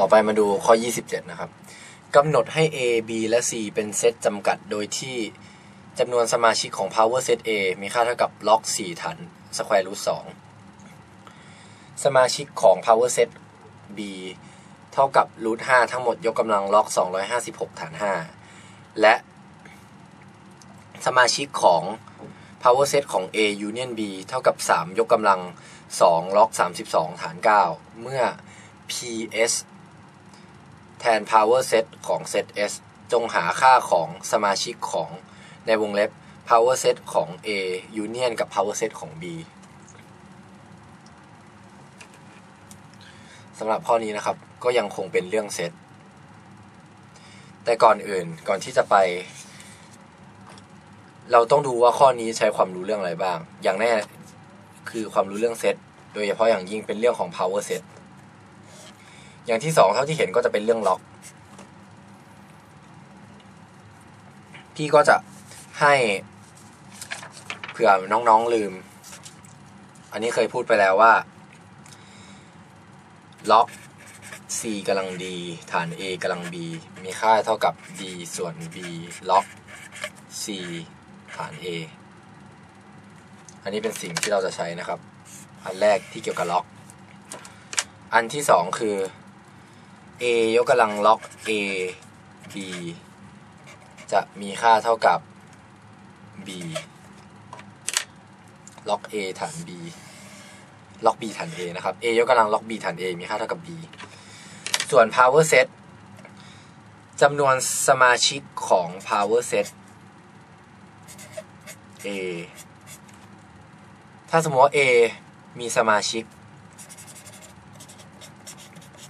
ต่อไปมาดูข้อ 27 นะครับกำหนดให้ A B และ C เป็นเซตจำกัดโดยที่จำนวนสมาชิกของ power set A มีค่าเท่ากับล็อก 4 ฐาน square root 2 สมาชิกของ power set B เท่ากับ root 5ทั้งหมดยกกำลังล็อก 256 ฐาน 5 และ สมาชิกของ power set ของ A union B เท่ากับ 3 ยกกำลัง 2 ล็อก 32 ฐาน 9 เมื่อ PS แทน power set ของ set S จงหาค่าของสมาชิกของในวงเล็บ power set ของ A union กับ power set ของ B สำหรับข้อนี้นะครับก็ยังคงเป็นเรื่องเซตแต่ก่อนอื่นก่อนที่จะไป เราต้องดูว่าข้อนี้ใช้ความรู้เรื่องอะไรบ้าง อย่างแน่คือความรู้เรื่องเซตโดยเฉพาะอย่างยิ่งเป็นเรื่องของ power set อย่างที่สองเท่าที่เห็นก็จะเป็นเรื่องล็อก พี่ก็จะให้เผื่อน้องๆลืม อันนี้เคยพูดไปแล้วว่า ล็อก c กำลัง d ฐาน a กำลัง b มีค่าเท่ากับ d ส่วน b ล็อก c ฐาน a อันนี้เป็นสิ่งที่เราจะใช้นะครับ อันแรกที่เกี่ยวกับล็อก อันที่สองคือ a ยกกำลังล็อก a b จะมีค่าเท่ากับ b ล็อก a ฐาน b ล็อก b ฐาน a นะครับ a ยกกำลังล็อก b ฐาน a มีค่าเท่ากับ b ส่วน power set จำนวนสมาชิกของ power set a ถ้าสมมติว่า a มีสมาชิก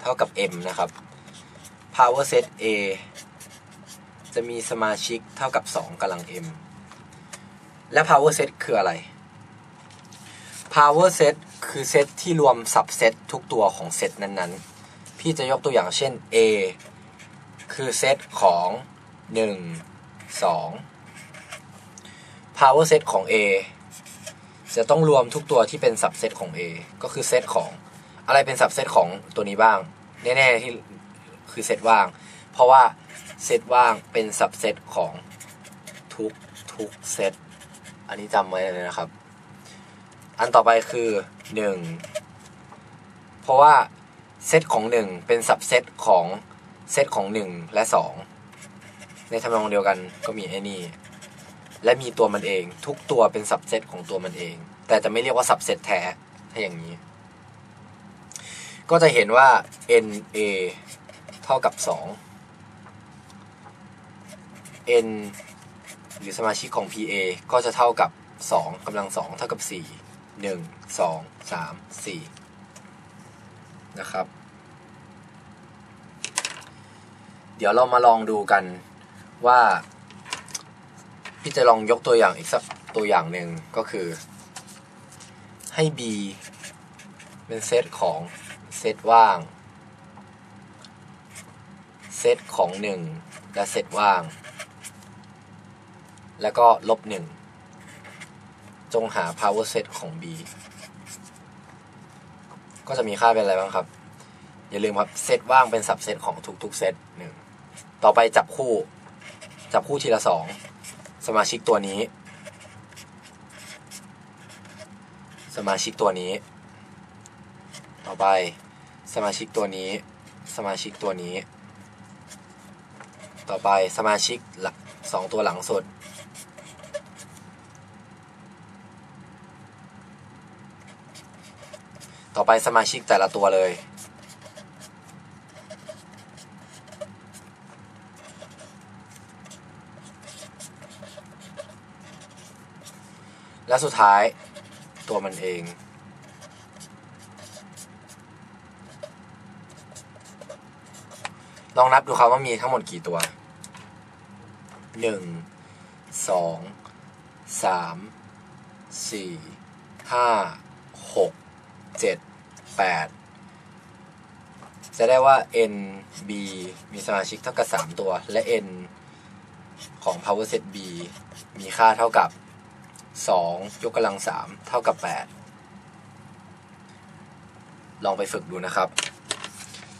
เท่ากับ m นะครับ power set a จะมีสมาชิกเท่ากับ 2กำลัง m และ power set คืออะไร power set คือเซตที่รวมสับเซตทุกตัวของเซตนั้นๆ พี่จะยกตัวอย่างเช่น A คือเซตของ 1 2 power set ของ A จะต้องรวมทุกตัวที่เป็นสับเซตของ A ก็คือเซตของ อะไรเป็นสับเซตของตัวนี้บ้าง แน่ๆที่คือเซตว่าง เพราะว่าเซตว่างเป็นสับเซตของทุกทุกเซตอันนี้จำไว้เลยนะครับ อันต่อไปคือหนึ่งเพราะว่าเซตของหนึ่งเป็นสับเซตของเซตของหนึ่งและสองในทำนองเดียวกันก็มีไอ้นี่และมีตัวมันเอง ทุกตัวเป็นสับเซตของตัวมันเอง แต่จะไม่เรียกว่าสับเซตแท้ถ้าอย่างนี้ ก็จะเห็นว่า NA เท่ากับ 2 N หรือสมาชิกของ PA ก็จะเท่ากับ 2กำลัง 2 เท่ากับ 4 1 2 3 4 นะครับ เดี๋ยวเรามาลองดูกันว่า พี่จะลองยกตัวอย่างอีกสักตัวอย่างหนึ่งก็คือให้ B เป็นเซตของ เซตว่าง เซตของหนึ่งและเซตว่าง แล้วก็ลบหนึ่งจงหา power set ของ B ก็จะมีค่าเป็นอะไรบ้างครับ อย่าลืมครับ เซตว่างเป็นสับเซตของทุกๆเซตหนึ่งต่อไปจับคู่ จับคู่ทีละสองสมาชิกตัวนี้ สมาชิกตัวนี้ ต่อไป สมาชิกตัวนี้ สมาชิกตัวนี้ ต่อไปสมาชิกหลักสองตัวหลังสุด ต่อไปสมาชิกแต่ละตัวเลย และสุดท้ายตัวมันเอง ลองนับดูครับว่ามีทั้งหมดกี่ตัวหนึ่งสองสามสี่ห้าหกเจ็ดแปดจะได้ว่า n b มีสมาชิกเท่ากับ 3 ตัว และ n ของ power set b มีค่าเท่ากับ 2 ยกกำลัง 3 เท่ากับ 8 ลองไปฝึกดูนะครับ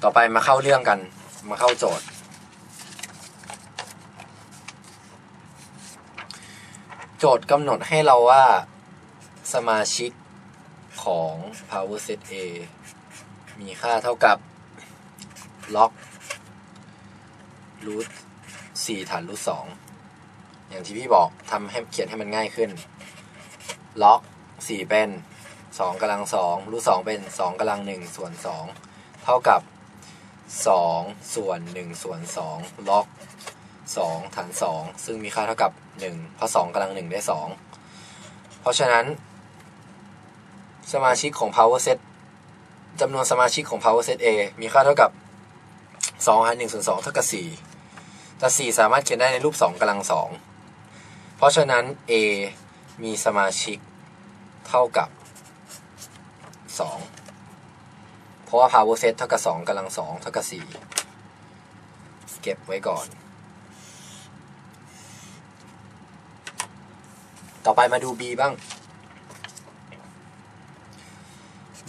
ต่อไปมาเข้าเรื่องกัน มาเข้าโจทย์ โจทย์กำหนดให้เราว่าสมาชิกของ power set A มีค่าเท่ากับล็อกรูทสี่ฐานรูทสองอย่างที่พี่บอกทำให้เขียนให้มันง่ายขึ้น ล็อกสี่เป็นสองกำลังสองรูทสองเป็นสองกำลังหนึ่งส่วนสองเท่ากับ สองส่วนหนึ่งส่วนสองล็อกสองฐานสองซึ่งมีค่าเท่ากับหนึ่งเพราะสองกำลังหนึ่งได้สองเพราะฉะนั้น สมาชิกของ power set จำนวนสมาชิกของ power set A มีค่าเท่ากับ 2 หาร 1 ส่วน 2 เท่ากับ 4 แต่ 4 สามารถเขียนได้ในรูป 2กำลัง 2 เพราะฉะนั้น A มีสมาชิกเท่ากับ 2 เพราะว่า power set เท่ากับ2กำลัง2เท่ากับ4เก็บไว้ก่อน ต่อไปมาดู B บ้าง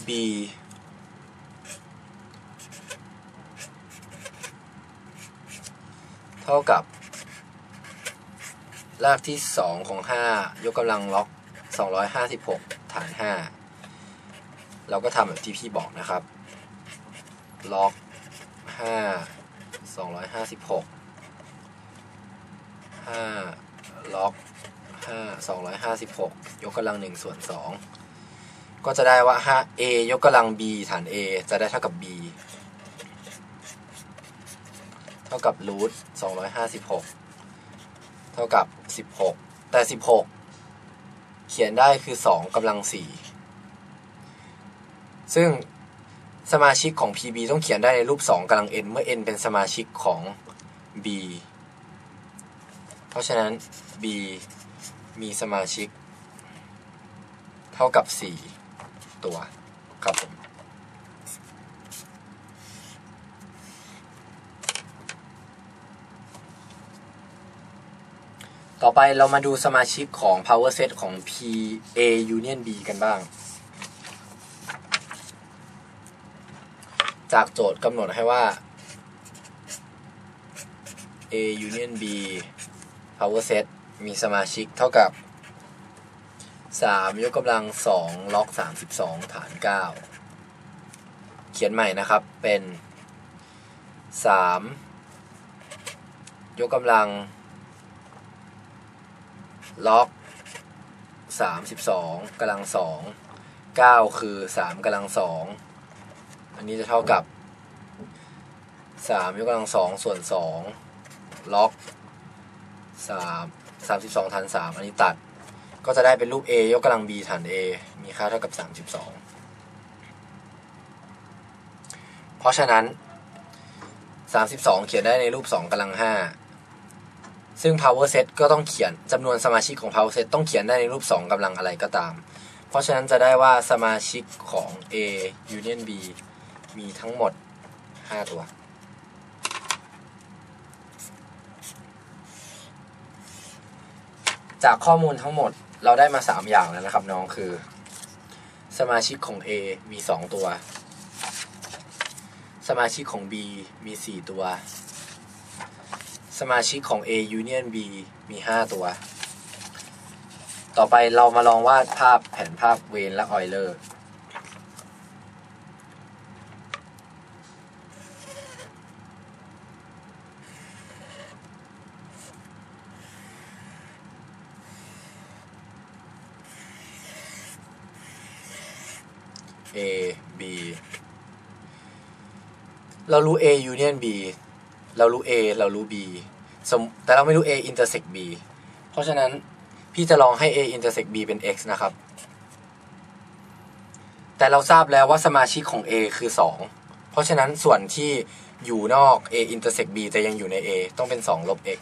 B เท่ากับ รากที่ 2 ของ 5 ยกกำลังล็อก 256 ฐาน 5 เราก็ทำแบบที่พี่บอกนะครับ ล็อก5 256 5ล็อก5 256ยกกำลัง1ส่วน2ก็จะได้ว่า 5a ยกกำลัง b ฐาน a จะได้เท่ากับ b เท่ากับรูท256เท่ากับ16แต่16เขียนได้คือ2กำลัง4ซึ่ง สมาชิกของ PB ต้องเขียนได้ในรูป 2กำลัง n เมื่อ n เป็นสมาชิกของ B เพราะฉะนั้น B มีสมาชิก เท่ากับ 4 ตัวครับผมต่อไปเรามาดูสมาชิกของ power set ของ P A union B กันบ้าง จากโจทย์กำหนดให้ว่า A union B power set มีสมาชิกเท่ากับ 3 ยกกำลัง 2 ล็อก 32 ฐาน 9 เขียนใหม่นะครับเป็น 3 ยกกำลัง ล็อก 32กำลัง 2 9 คือ 3กำลัง 2 อันนี้จะเท่ากับ3ยกกำลัง2ส่วน2ล็อก3 32ฐาน3อันนี้ตัด ก็จะได้เป็นรูป A ยกกำลัง B ฐาน A มีค่าเท่ากับ32เพราะฉะนั้น32เขียนได้ในรูป2กำลัง5ซึ่ง power set ก็ต้องเขียนจำนวนสมาชิกของ power set ต้องเขียนได้ในรูป 2กำลังอะไรก็ตาม เพราะฉะนั้นจะได้ว่าสมาชิกของ A union B มีทั้งหมด 5 ตัว จากข้อมูลทั้งหมดเราได้มา 3 อย่างแล้วนะครับน้องคือ สมาชิกของ A มี 2 ตัว สมาชิกของ B มี 4 ตัว สมาชิกของ A union B มี 5 ตัว ต่อไปเรามาลองวาดภาพแผนภาพเวนและออยเลอร์ A B เรารู้ A union B เรารู้ A เรารู้ B สมแต่เราไม่รู้ A intersect B เพราะฉะนั้นพี่จะลองให้ A intersect B เป็น x นะครับ แต่เราทราบแล้วว่าสมาชิกของ A คือ 2 เพราะฉะนั้นส่วนที่อยู่นอก A intersect B จะยังอยู่ใน A ต้องเป็น 2 ลบ x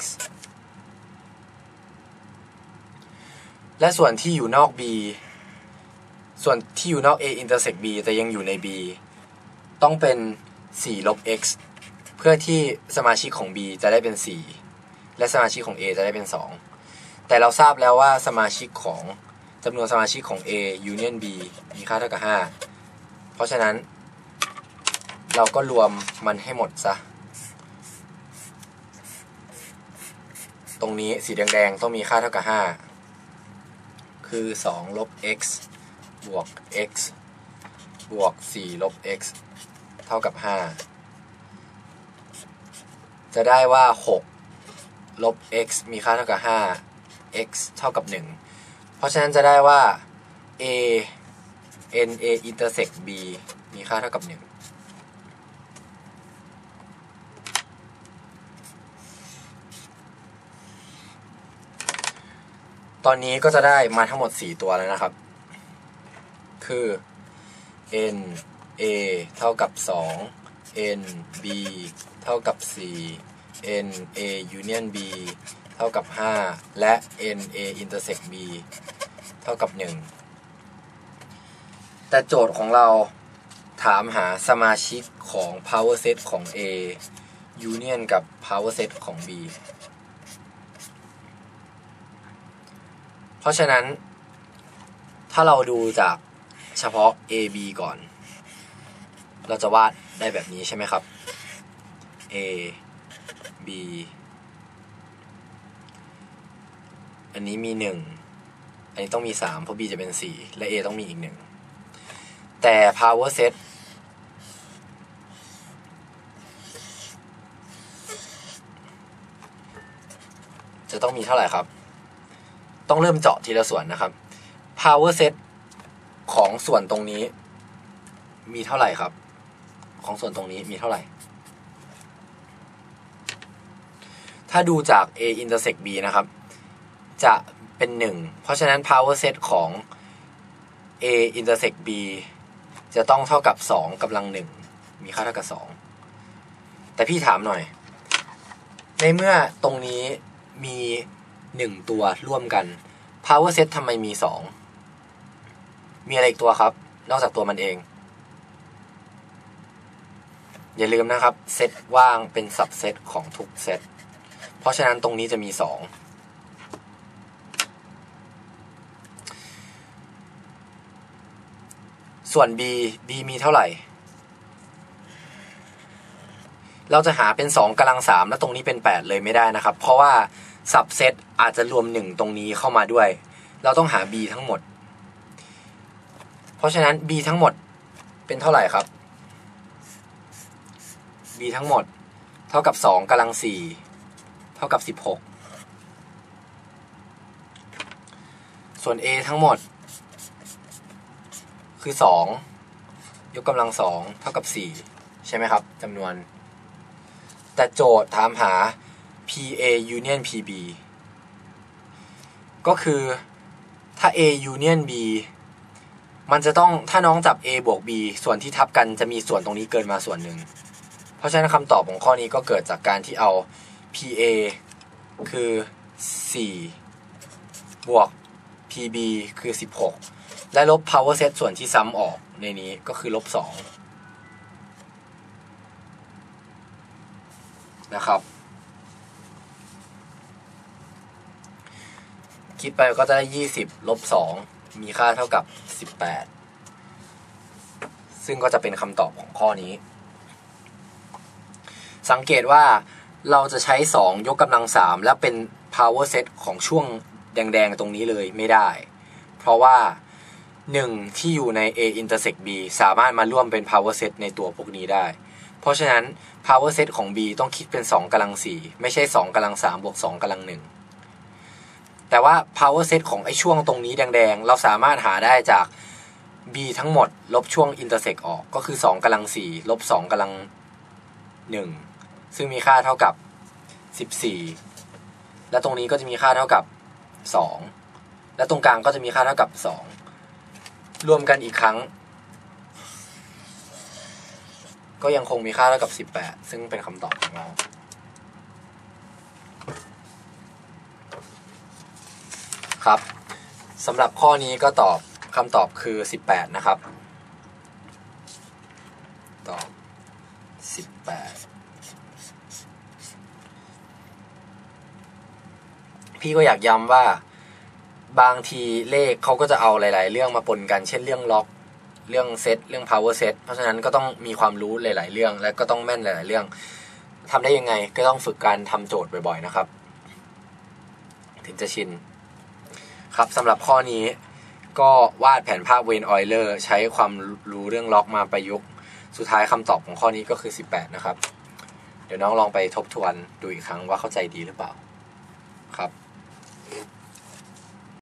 และส่วนที่อยู่นอก B ส่วนที่อยู่นอก A intersect B แต่ยังอยู่ใน B ต้องเป็น4ลบ x เพื่อที่สมาชิกของ B จะได้เป็น 4 และสมาชิกของ A จะได้เป็น 2 แต่เราทราบแล้วว่าสมาชิกของจำนวนสมาชิกของ A union B มีค่าเท่ากับ 5 เพราะฉะนั้น เราก็รวมมันให้หมดซะ ตรงนี้สีแดงๆ ต้องมีค่าเท่ากับ 5 คือ 2 ลบ x บวก x บวก 4 ลบ x เท่ากับ 5 จะได้ว่า 6 ลบ x มีค่าเท่ากับ 5 x เท่ากับ 1 เพราะฉะนั้นจะได้ว่า a n a intersect b มีค่าเท่ากับ 1 ตอนนี้ก็จะได้มาทั้งหมด 4 ตัวแล้วนะครับ คือ n a เท่ากับ 2 n b เท่ากับ 4 n a union b เท่ากับ 5 และ n a intersect b เท่ากับ 1 แต่โจทย์ของเราถามหาสมาชิกของ power set ของ A union กับ power set ของ B เพราะฉะนั้น ถ้าเราดูจาก เฉพาะ A B ก่อน เราจะวาดได้แบบนี้ใช่ไหมครับ A B อันนี้มีหนึ่งอันนี้ต้องมีสามเพราะ B จะเป็นสี่และ A ต้องมีอีกหนึ่งแต่ power set จะต้องมีเท่าไหร่ครับ ต้องเริ่มเจาะทีละส่วนนะครับ power set ของส่วนตรงนี้ มีเท่าไหร่ครับ ของส่วนตรงนี้มีเท่าไหร่ ถ้าดูจาก a intersect b นะครับ จะเป็นหนึ่งเพราะฉะนั้น power set ของ a intersect b จะต้องเท่ากับสองกำลังหนึ่งมีค่าเท่ากับสองแต่พี่ถามหน่อย ในเมื่อตรงนี้มีหนึ่งตัวร่วมกัน power set ทำไมมีสอง มีอะไรอีกตัวครับ นอกจากตัวมันเอง อย่าลืมนะครับ เซตว่างเป็นสับเซตของทุกเซต เพราะฉะนั้นตรงนี้จะมีสองส่วน b b มีเท่าไหร่ เราจะหาเป็น 2กำลัง 3 แล้วตรงนี้เป็น 8 เลยไม่ได้นะครับ เพราะว่าสับเซตอาจจะรวม 1 ตรงนี้เข้ามาด้วย เราต้องหา b ทั้งหมด เพราะฉะนั้น b ทั้งหมดเป็นเท่าไหร่ครับ b ทั้งหมด เท่ากับ 2กำลัง 4 เท่ากับ 16 ส่วน a ทั้งหมด คือ 2 ยกกำลัง 2 เท่ากับ 4 ใช่ไหมครับจำนวน แต่โจทย์ถามหา PA union PB ก็คือถ้า A union B มันจะต้องถ้าน้องจับ A บวก B ส่วนที่ทับกันจะมีส่วนตรงนี้เกินมาส่วนหนึ่ง เพราะฉะนั้นคำตอบของข้อนี้ก็เกิดจากการที่เอา PA คือ 4 บวก PB คือ 16 และลบ power set ส่วนที่ซ้ำออกในนี้ก็คือลบ 2 นะครับคิดไปก็จะได้ 20 ลบ 2 มีค่าเท่ากับ 18 ซึ่งก็จะเป็นคำตอบของข้อนี้ สังเกตว่าเราจะใช้ 2 ยกกำลัง 3 และเป็น power set ของช่วงแดง ๆ ตรงนี้เลยไม่ได้ เพราะว่า 1 ที่อยู่ใน A intersect B สามารถมาร่วมเป็น power set ในตัวพวกนี้ได้ เพราะฉะนั้น power set ของ B ต้องคิดเป็น 2กำลัง 4 ไม่ใช่ 2กำลัง3บวก2กำลัง1 แต่ว่า power set ของไอ้ช่วงตรงนี้แดง ๆ เราสามารถหาได้จาก B ทั้งหมด ลบช่วง intersect ออกก็คือ 2กำลัง4ลบ2กำลัง 1 ซึ่งมีค่าเท่ากับ 14 และตรงนี้ก็จะมีค่าเท่ากับ 2 และตรงกลางก็จะมีค่าเท่ากับ 2 รวมกันอีกครั้ง ก็ยังคงมีค่าเท่ากับ 18 ซึ่งเป็นคำตอบของเรา ครับสำหรับข้อนี้ก็ตอบคำตอบคือ 18 นะครับ ตอบ 18 พี่ก็อยากย้ำว่าบางทีเลขเขาก็จะเอาหลาย ๆ เรื่องมาปนกัน เช่นเรื่องล็อก เรื่องเซต เรื่อง power set เพราะฉะนั้นก็ต้องมีความรู้หลาย ๆ เรื่อง และก็ต้องแม่นหลาย ๆ เรื่องทำได้ยังไงก็ต้องฝึกการทำโจทย์บ่อย ๆ นะครับ ถึงจะชิน ครับสำหรับข้อนี้ก็วาดแผนภาพเวนออยเลอร์ใช้ความรู้เรื่องล็อกมาประยุกต์สุดท้ายคำตอบของข้อนี้ก็คือ 18 นะครับ เดี๋ยวน้องลองไปทบทวนดูอีกครั้งว่าเข้าใจดีหรือเปล่าครับ